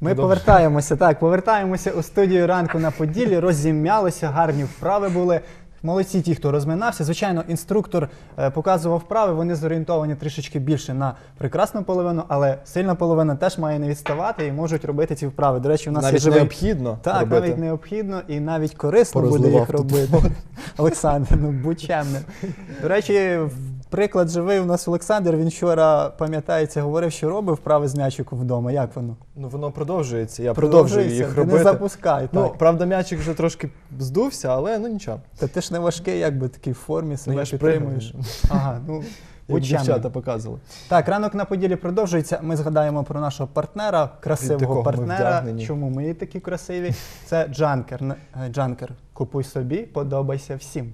Ми Добре. повертаємося, так, повертаємося у студію ранку на Поділлі, розім'ялися, гарні вправи були. Молодці ті, хто розминався. Звичайно, інструктор е, показував вправи, вони зорієнтовані трішечки більше на прекрасну половину, але сильна половина теж має не відставати і можуть робити ці вправи. До речі, у нас є Навіть живий необхідно так, робити. навіть необхідно і навіть корисно буде Порозливав їх тут. робити. Олександр, ну будь чемним. До речі, в- приклад живий у нас Олександр. Він вчора, пам'ятається, говорив, що робив вправи з м'ячиком вдома. Як воно? Ну воно продовжується. Я продовжую їх Ти робити. Не запускай. Ну, правда, м'ячик вже трошки здувся, але ну нічого. Та ти ж не важкий, якби такий в формі себе я ж підтримуєш. Ага, ну Як дівчата показували. Так, ранок на поділі продовжується. Ми згадаємо про нашого партнера, красивого такого ми партнера. Чому ми такі красиві? Це Джанкер. Е, Джанкер. Купуй собі, подобайся всім.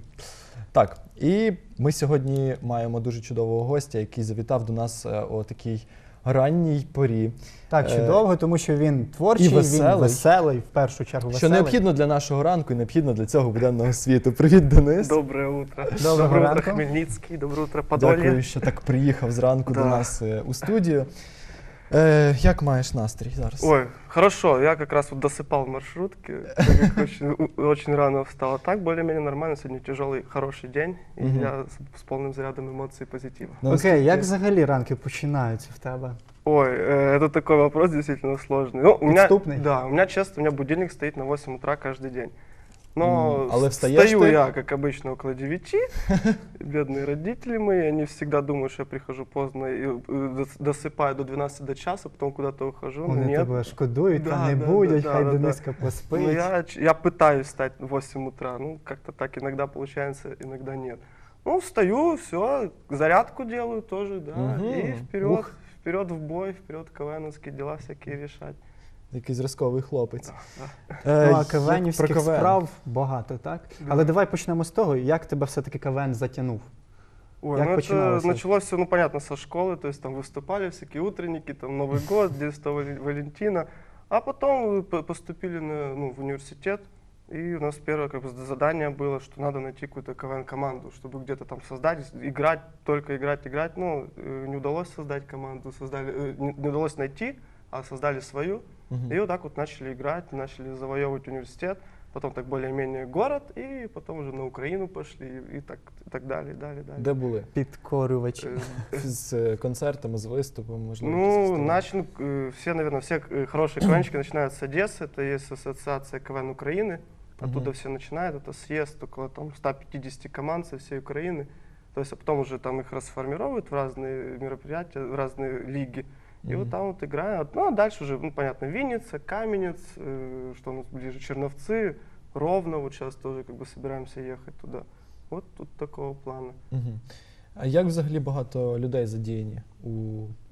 Так, і ми сьогодні маємо дуже чудового гостя, який завітав до нас е, о такій ранній порі. Так, Е, чудово, тому що він творчий, і він веселий. веселий, в першу чергу Що необхідно для нашого ранку і необхідно для цього буденного світу. Привіт, Денис. Доброе утро. Доброго Доброе утро, ранку. Хмельницкий. Доброе утро, Подолье. Дякую, що так приїхав зранку до нас е, у студію. Е, як маєш настрій зараз? Ой, хорошо. Я как раз вот досыпал в маршрутке, так как очень, у- очень рано встал. А так более-менее нормально. Сегодня тяжелый, хороший день. И Мгм. я с, с полным зарядом эмоций и позитива. Ну, Окей, оскільки- як взагалі ранки починаються в тебе? Ой, э, это такой вопрос действительно сложный. Ну, у меня, Подступный? да, у меня честно, у меня будильник стоит на 8 утра каждый день. Но М, але встаєш встаю ти? я, как обычно, около 9. Бедные родители мои, они всегда думают, что я прихожу поздно и э, дос- досыпаю до 12 до часа, потом куда-то ухожу. но Вони нет. тебе шкодують, Да, та не да, будуть, да, хай да, да. Дениска поспить. Ну, я, ч- я пытаюсь встать в 8 утра. Ну, как-то так иногда получается, иногда нет. Ну, встаю, все, зарядку делаю тоже, да. Мгм. И вперед, Ух. вперед в бой, вперед КВНовские дела всякие решать. Який зразковий хлопець. Да. Е, Ну, а як кавенівських про КВН? справ багато, так? Да. Але давай почнемо з того, як тебе все-таки КВН затягнув. Ой, Як ну это починалося? началось все, ну понятно, со школы, то есть там выступали всякие утренники, там Новый год, День Святого Вали- Валентина, а потом э, по- поступили на, ну, в университет, и у нас первое как бы, задание было, что надо найти какую-то КВН-команду, чтобы где-то там создать, играть, только играть, играть. Ну, э, не удалось создать команду, создали, э, не, не удалось найти, а создали свою. Мгм. И вот так вот начали играть, начали завоевывать университет, потом так более-менее город, и потом уже на Украину пошли, и, и так, и так далее, и далее, далее. Де були? Підкорювачі. Э, З е, концертами, з виступами, можливо. Ну, якісь фестивалі? начну, э, все, наверное, все э, хорошие КВНщики начинают с Одессы, это есть ассоциация КВН Украины, оттуда Мгм. все начинают, это съезд около там 150 команд со всей Украины, то есть а потом уже там их расформировывают в разные мероприятия, в разные лиги, и Мгм. вот там вот играют, ну а дальше уже, ну понятно, Винница, Каменец, э, что у нас ближе, Черновцы, Ровно, вот сейчас тоже как бы собираемся ехать туда. Вот тут такого плана. Мгм. А як взагалі багато людей задіяні у,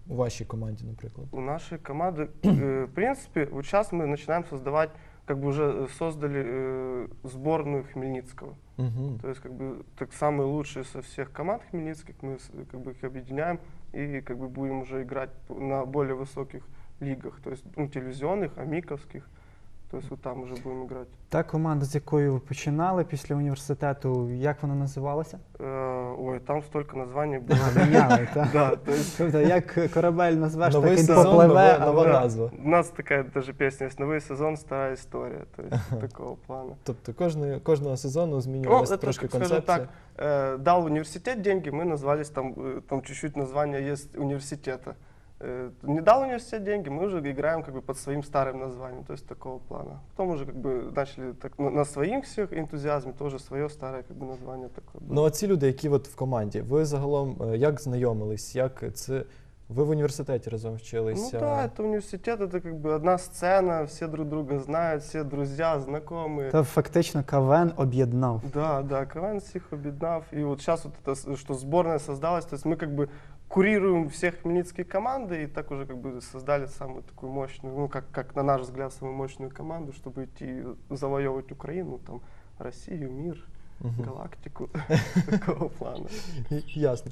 у вашій команді, наприклад? У нашей команды, э, в принципе, вот сейчас мы начинаем создавать, как бы уже э, создали э, сборную Хмельницкого. Угу. То есть, как бы, так самые лучшие со всех команд хмельницких, мы с- как бы их объединяем и как бы будем уже играть п- на более высоких лигах, то есть ну, телевизионных, амиковских. То есть вот там уже будем играть. Та команда, з якою ви починали після університету, як вона називалася? Э, ой, там столько названий было. А, Міняли, так? Да, то есть Тобто, як корабель назвеш, Новий так він сезон, попливе. нова, а нова ви- назва. у нас такая даже песня есть «Новый сезон, старая история», то есть такого плана. Тобто кожного, кожного сезону Ну, змінювалася это, трошки скажем концепція. так, э, дал университет деньги, мы назвались там, э, там чуть-чуть название есть университета. Э, не дал университет деньги, мы уже играем как бы под своим старым названием, то есть такого плана. Потом уже как бы начали так, на, на своим всех энтузиазме тоже свое старое как бы название такое. было. Ну, а ці люди, які от в команді, ви загалом е, як знайомились? Як це ви в університеті разом Ну вчилися? да, это университет, это как бы одна сцена, все друг друга знают, все друзья, знакомые. Та фактично КВН об'єднав. Да, да, КВН всех объединав. И вот сейчас вот это, с- что сборная создалась, то есть мы как бы курируем все хмельницкие команды и так уже как бы создали самую такую мощную, ну как, как на наш взгляд, самую мощную команду, чтобы идти завоевывать Украину, там, Россию, мир, Мгм. галактику, такого плана. Ясно.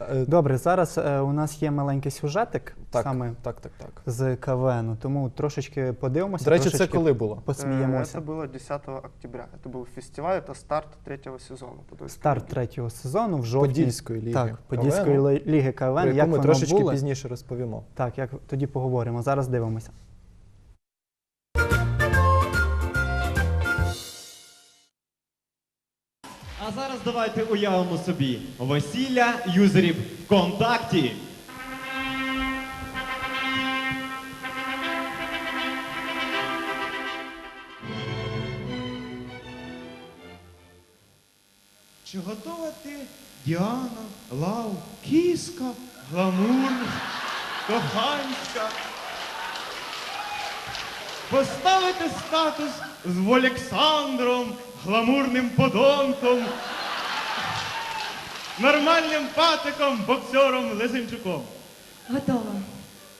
Е, Добре, зараз е, у нас є маленький сюжетик Так, саме так, так, так. з КВН, тому трошечки подивимося. До речі, це трошечки коли було? Э, посміємося. Это было 10 октября. Это был фестиваль, это старт третьего сезона. Подольской Старт лиги. третього сезону в жовтні. Подільської ліги. Так, Подільської КВН, ли- ліги КВН. про яку Як ми воно трошечки було? пізніше розповімо. Так, як тоді поговоримо. Зараз дивимося. Давайте уявимо собі весілля юзерів ВКонтакті. Чи готова ти, Діана, Лав, кіска, гламурна, коханська? Поставити статус з Олександром, гламурним подонком, нормальним патиком, боксером Лизимчуком. Готова.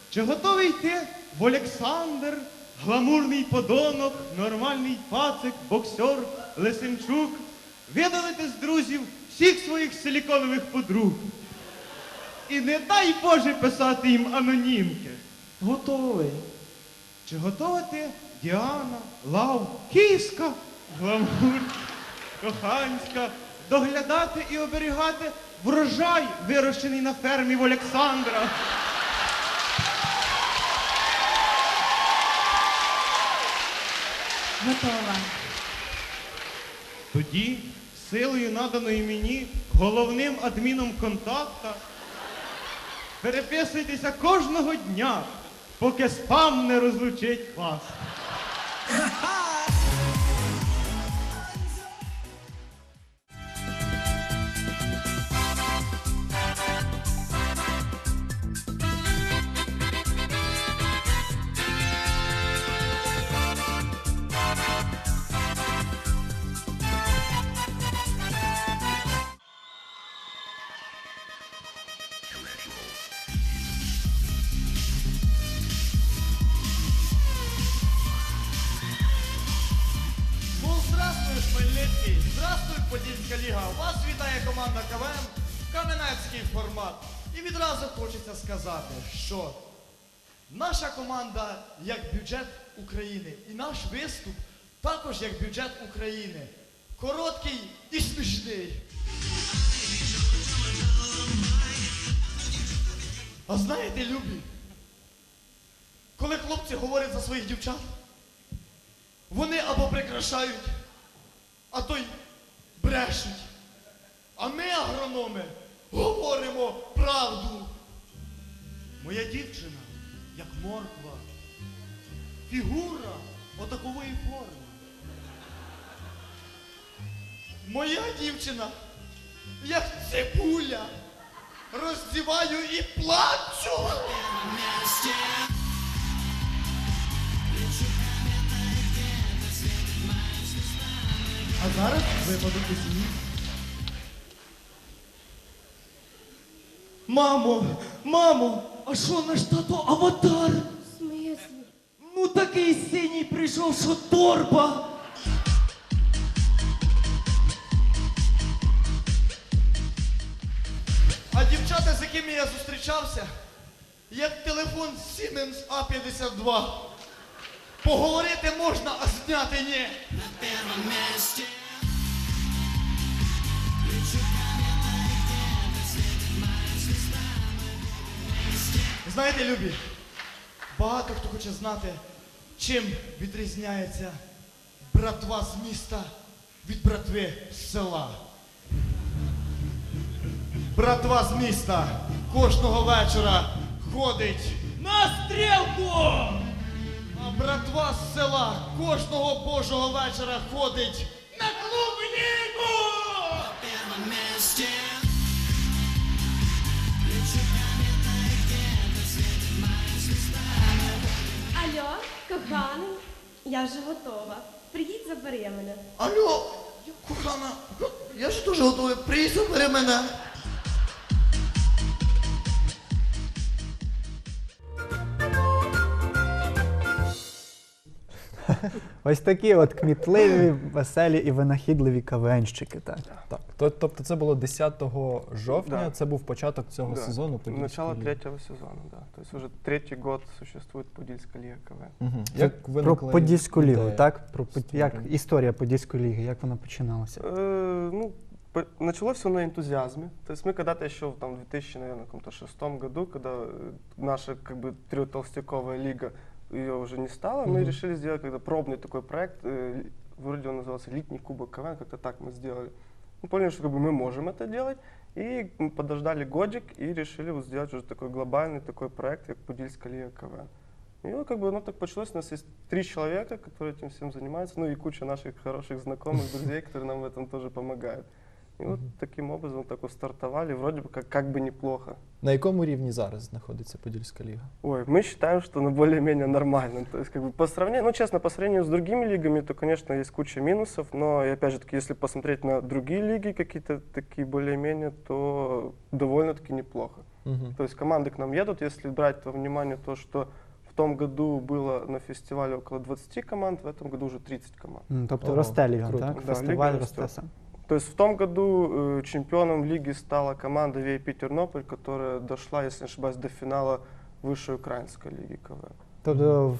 Чи готовий ти в Олександр, гламурний подонок, нормальний пацик, боксер, Лисимчук, видалити з друзів всіх своїх силіконових подруг? І не дай Боже писати їм анонімки. Готовий. Чи готова ти, Діана, Лав, Кіска, Гламур, Коханська, доглядати і оберігати врожай, вирощений на фермі в Олександра? Готова. Тоді, силою наданої мені головним адміном контакта, переписуйтеся кожного дня, поки спам не розлучить вас. Хмельницький! Здравствуй, Подільська ліга! Вас вітає команда КВН Кам'янецький формат. І відразу хочеться сказати, що наша команда як бюджет України. І наш виступ також як бюджет України. Короткий і смішний. А знаєте, любі, коли хлопці говорять за своїх дівчат, вони або прикрашають, а то й. А ми, агрономи, говоримо правду. Моя дівчина, як морква, фігура отакової форми. Моя дівчина, як цибуля, роздіваю і плачу. Зараз випадок у сім'ї. Мамо, мамо, а що наш тато аватар? Смислі? Ну такий синій прийшов, що торба. А дівчата, з якими я зустрічався, як телефон Siemens A52. Поговорити можна, а зняти ні. Знаєте, любі, багато хто хоче знати, чим відрізняється братва з міста від братви з села. Братва з міста кожного вечора ходить на стрілку! А братва з села кожного божого вечора ходить на клубніку! Коханий, я вже готова. Приїдь, забери мене. Алло, кохана, я ж дуже готовий. Приїдь, забери мене. Ось такі от кмітливі, веселі і винахідливі кавенщики. Так. Так, то- тобто це було 10 жовтня, Да. це був початок цього Да. сезону. Подільської Начало ліги. третьего сезона, да. То есть уже третий год существует Подільська ліга КВН. Мгм. Це Як про виникла Подільську лігу, ідея так? Про Под- як створення? історія Подільської ліги, як вона починалася? Э, ну, по- началось все на энтузиазме. То есть мы когда-то еще в там, 2000, наверное, каком-то шестом году, когда э, наша как бы трехтолстяковая лига, ее уже не стало, мы Мгм. решили сделать когда пробный такой проект, э, вроде он назывался «Летний кубок КВН», как-то так мы сделали. Мы поняли, что как бы, мы можем это делать, и мы подождали годик и решили вот сделать уже такой глобальный такой проект, как Подильская лига КВН. И вот как бы оно так получилось, у нас есть три человека, которые этим всем занимаются, ну и куча наших хороших знакомых, друзей, которые нам в этом тоже помогают. И вот таким образом так вот стартовали, вроде бы как, как бы неплохо. На якому рівні зараз знаходиться Подільська ліга? Ой, мы считаем, что ну, более-менее нормально. То есть, как бы по сравнению, ну, честно, по сравнению с другими лигами, то, конечно, есть куча минусов, но, и опять же таки, если посмотреть на другие лиги, какие-то такие более-менее, то довольно-таки неплохо. Угу. То есть команды к нам едут, если брать во внимание то, что в том году было на фестивале около 20 команд, в этом году уже 30 команд. М, Тобто Ого, росте ліга, круто. так? Да, Фестиваль ліга росте росте. сам. То есть в том году э, чемпионом лиги стала команда VIP Тернополь, которая дошла, если не ошибаюсь, до финала высшей украинской лиги КВ. Тобто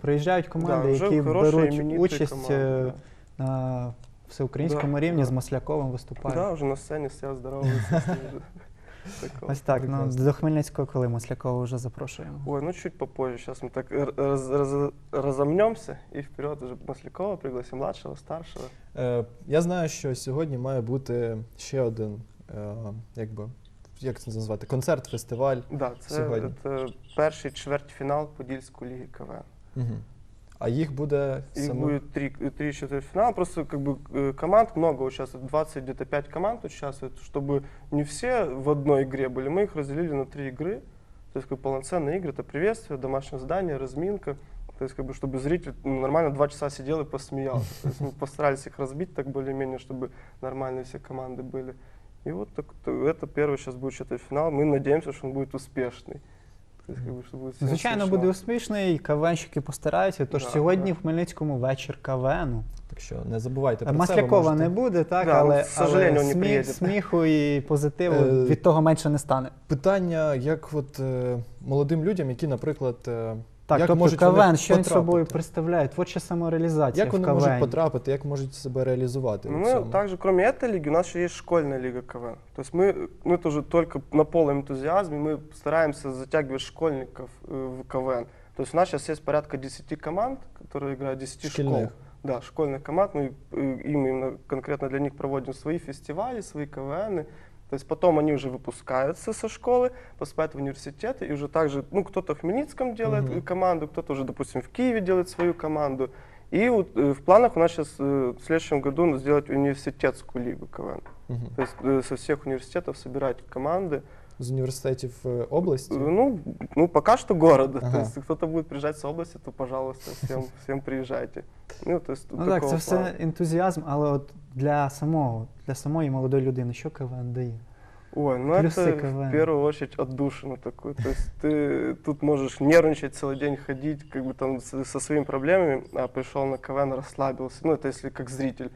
приїжджають команди, Да, вже які хороші, беруть імениті участь команди, е, на всеукраїнському Да, рівні да. з Масляковим виступають. Да, уже на сцене все здороваются. с ним же. Такого. Ось так. Ну, Прекрасно. до Хмельницького, коли Маслякова вже запрошуємо. Ой, ну чуть попозже. Сейчас мы так р- раз- раз- разомнемся и вперед уже Маслякова пригласим младшего, старшего. Е, я знаю, що сьогодні має бути ще один, е, якби, як це назвати, концерт, фестиваль. Да, це, Сьогодні. це перший чвертьфінал Подільської ліги КВН. Угу. А їх буде Их саме... будет три, три четвертьфинала. Просто как бы э, команд много участвует, 20 где-то 5 команд участвует, чтобы не все в одной игре были. Мы их разделили на три игры. То есть как бы полноценные игры, это приветствие, домашнее задание, разминка. То есть как бы чтобы зритель ну, нормально два часа сидел и посмеялся. То есть мы постарались их разбить так более-менее, чтобы нормальные все команды были. И вот так, то- это первый сейчас будет четвертьфинал. Мы надеемся, что он будет успешный. Звичайно, буде успішний, кавенщики постараються. Тож Да, сьогодні да. в Хмельницькому вечір кавену. Так що не забувайте про це. Маслякова можете- не буде, так, Да, але, але не сміх, сміху і позитиву Е, від того менше не стане. Питання, як от е, молодим людям, які, наприклад, е, Так, як тобто можуть КВН, вони що він потрапити? собою представляє? Творча самореалізація Як в вони КВН. можуть потрапити, як можуть себе реалізувати? Ну, у мы цьому? также, кроме этой лиги, у нас еще есть школьная лига КВН. То есть мы, ну, это уже только на полном энтузиазме, мы стараемся затягивать школьников э, в КВН. То есть у нас сейчас есть порядка 10 команд, которые играют 10 школ. Шкільних. Да, школьных команд. Мы э, им именно конкретно для них проводим свои фестивали, свои КВН. То есть потом они уже выпускаются со школы, поступают в университеты, и уже также, ну, кто-то в Хмельницком делает э, команду, кто-то уже, допустим, в Киеве делает свою команду. И вот э, в планах у нас сейчас в следующем году сделать университетскую лигу КВН. Мгм. То есть э, со всех университетов собирать команды З університетів е, області? Э, Ну, ну, пока что города. Ага. То есть кто-то будет приезжать с области, то, пожалуйста, всем, всем приезжайте. Ну, то есть, Ну так, такого це все плана. ентузіазм, але от для самого, для самої молодої людини, що КВН дає? Ой, ну Плюсы это КВН. в первую очередь отдушина такую. То есть ты тут можешь нервничать целый день, ходить как бы там с- со своими проблемами, а пришел на КВН, расслабился. Ну это если как зритель.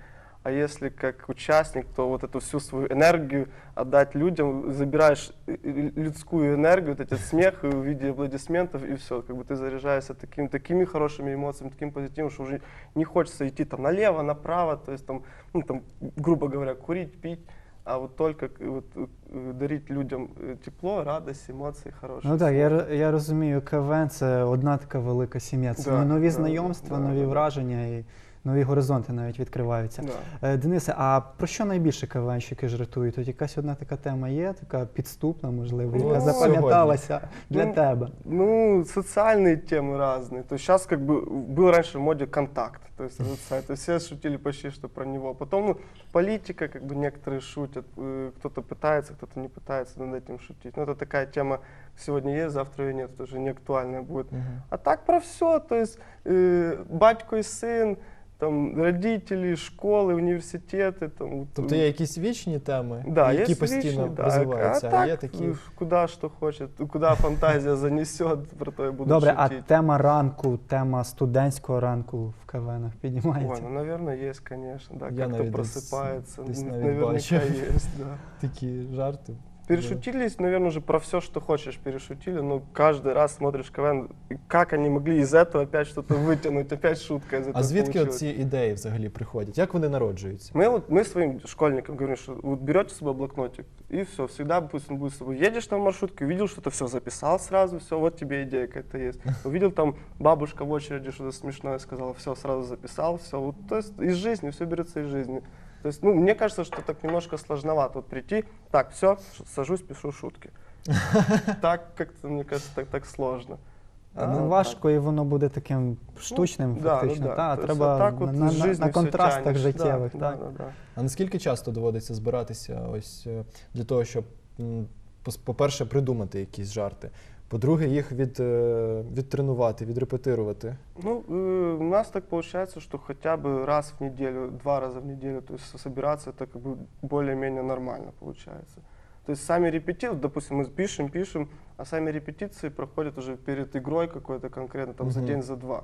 А если как участник, то вот эту всю свою энергию отдать людям, забираешь э, э, людскую энергию, вот этот смех в виде аплодисментов, и все. Как бы ты заряжаешься таким, такими хорошими эмоциями, таким позитивом, что уже не хочется идти там налево, направо, то есть там, ну, там, грубо говоря, курить, пить, а вот только к- вот, э, дарить людям э, тепло, радость, эмоции хорошие. Ну так, я, р- я розумію, КВН це одна така велика сім'я. Це Да, нові да, знайомства, да, нові да, да. враження і нові горизонти навіть відкриваються. Да. Е, Денисе, а про що найбільше КВНщики жартують? Тут якась одна така тема є, така підступна, можливо, Ну, яка сьогодні. запам'яталася для Ну, тебе. Ну, социальные темы разные. То есть сейчас как бы был раньше в моде контакт. То есть этот сайт. То есть все шутили почти что про него. Потом ну, политика, как бы некоторые шутят. э, Кто-то пытается, кто-то не пытается над этим шутить. Но это такая тема сегодня есть, завтра ее нет. Это уже не актуальная будет. Мгм. А так про все. То есть э, батько и сын, там, родители, школи, університети. Там, от, Тобто є якісь вічні теми, Да, які есть постійно личные, да, розвиваються, а, а, так, є такі. э, куда что хочет, куда фантазия занесет, про то и буду Добре, а шутить. тема ранку, тема студентського ранку в КВНах Ой, піднімається? ну, наверное, есть, конечно, да, Я как-то навіть десь- просыпается, десь н- навіть наверняка бачу. есть, да. Такі жарти. Перешутились, наверное, уже про все, что хочешь, перешутили, но каждый раз смотришь КВН, и как они могли из этого опять что-то вытянуть, опять шутка из этого А звідки получилась. ці ідеї взагалі приходять? Як вони народжуються? Мы, вот, мы своим школьникам говорим, что вот берете с собой блокнотик, и все, всегда пусть он будет с собой. Едешь там в маршрутке, увидел что-то, все, записал сразу, все, вот тебе идея какая-то есть. Увидел там бабушка в очереди что-то смешное сказала, все, сразу записал, все. Вот, то есть из жизни, все берется из жизни. То есть, ну, мне кажется, что так немножко сложновато вот прийти, так, все, сажусь, пишу шутки. Так как-то, мне кажется, так, так сложно. А, Ну, так. важко, і воно буде таким штучним, Да, фактично. ну, да. Та, То есть треба вот так вот на, на, жизни на всё контрастах життєвих. Да, так. да, да, да. А наскільки часто доводиться збиратися ось е, для того, щоб, м, пос- по-перше, придумати якісь жарти, по-друге, їх від, е, відтренувати, відрепетирувати? Ну, э, у нас так получается, что хотя бы раз в неделю, два раза в неделю, то есть собираться, это как бы более-менее нормально получается. То есть сами репетиции, допустим, мы пишем, пишем, а сами репетиции проходят уже перед игрой какой-то конкретно, там за Мгм. день, за два.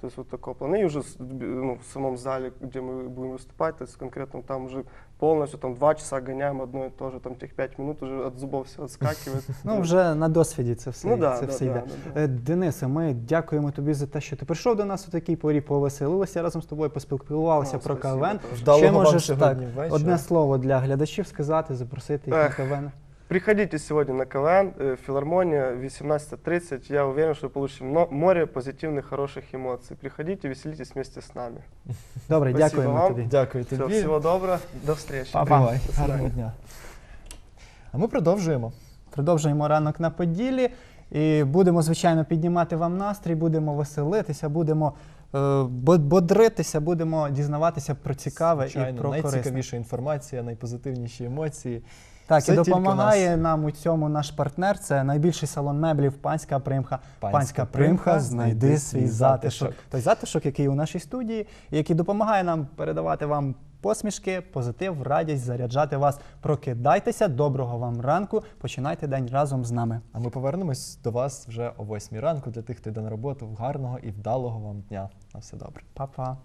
То есть вот такого плана. И уже с- ну, в самом зале, где мы будем выступать, то есть конкретно там уже полностью там два часа гоняем одно и то же, там тех пять минут уже от зубов все отскакивает. Ну, вже на досвіді це все, Ну да, це да, все да, йде. да, да. Е, Денисе, ми дякуємо тобі за те, що ти прийшов до нас у такій порі, повеселилися разом з тобою, поспілкувалися Ну, про спасибо КВН. тоже. Вдалого Ще вам можеш сьогодні так, вечора. одне слово для глядачів сказати, запросити їх на Ех. КВН. Приходите сегодня на КВН, э, филармония, 18.30. Я уверен, что получим мно- море позитивных, хороших эмоций. Приходите, веселитесь вместе с нами. Добре, Спасибо дякуємо вам. тобі. Дякую Всё, тобі. всего доброго, до встречи. Па-па. Бувай. До свидання. Гарного дня. А ми продовжуємо. Продовжуємо ранок на Поділлі. І будемо, звичайно, піднімати вам настрій, будемо веселитися, будемо е, бо- бодритися, будемо дізнаватися про цікаве Звичайно, і про корисне. найцікавіша інформація, найпозитивніші емоції. Так, Все і допомагає нам у цьому наш партнер. Це найбільший салон меблів Панська Примха. Панська Панська Примха, знайди свій затишок. затишок. Той затишок, який у нашій студії, який допомагає нам передавати вам посмішки, позитив, радість, заряджати вас. Прокидайтеся, доброго вам ранку. Починайте день разом з нами. А ми повернемось до вас вже о 8 ранку для тих, хто йде на роботу. Гарного і вдалого вам дня. На все добре. Па-па.